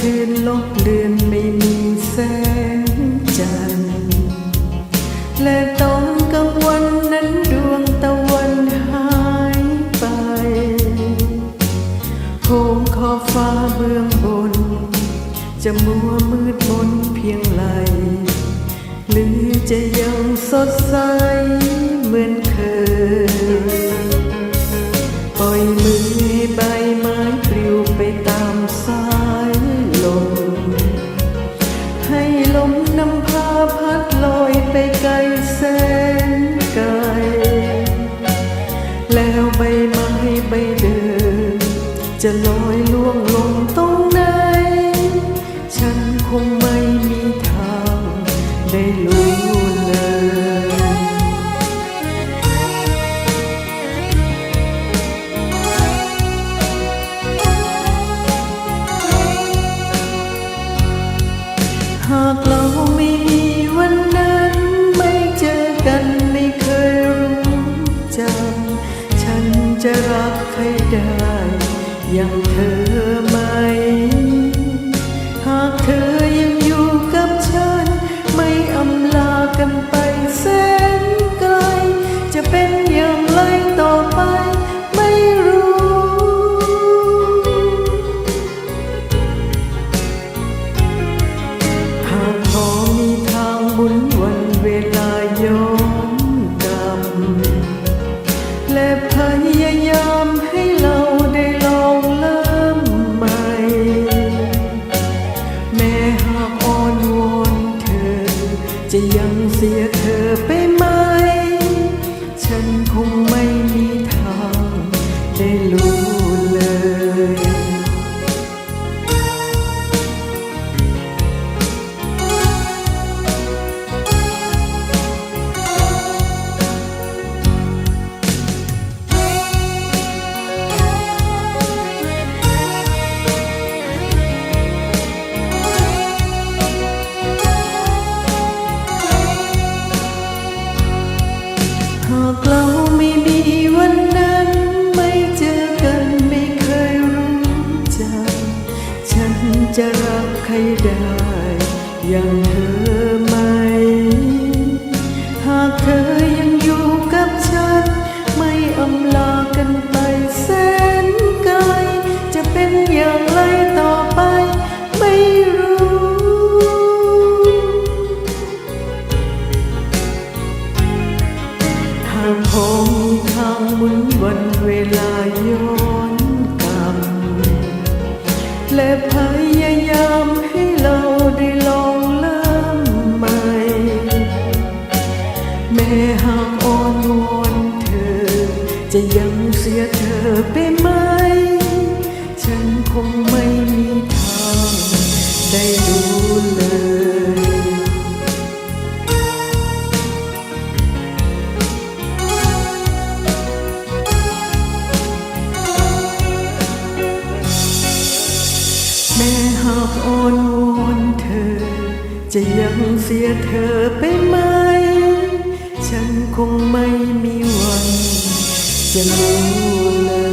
กลางคืนลบเลือนไม่มีแสงจันทร์และตอนกลางวันนั้นดวงตะวันหายไปโคงขอฟ้าเบื้องบน จะมัวมืดมนเพียงไรหรือจะยังสดใสเหมือนเคย ให้ลมนำพาพัดลอยไปไกลแสนไกล แล้วใบไม้ใบเดิมจะลอยล่วงลงตรงไหน ฉันคงไม่มีทางได้รู้ ได้อย่างเธอ ยังเสียเธอไปไอย่างเธอไหม หากเธอยังอยู่กับฉัน ไม่อำลากันไปแสนไกล จะเป็นอย่างไรต่อไปไม่รู้หากพอมีทางหมุนวันเวลาย้อนกลับและพยา จะยังเสียเธอไปไหม ฉันคงไม่มีทางได้รู้เลยแม้หากอ้อนวอนเธอ จะยังเสียเธอไปไหม ฉันคงไม่มีวัน จะรู้เลย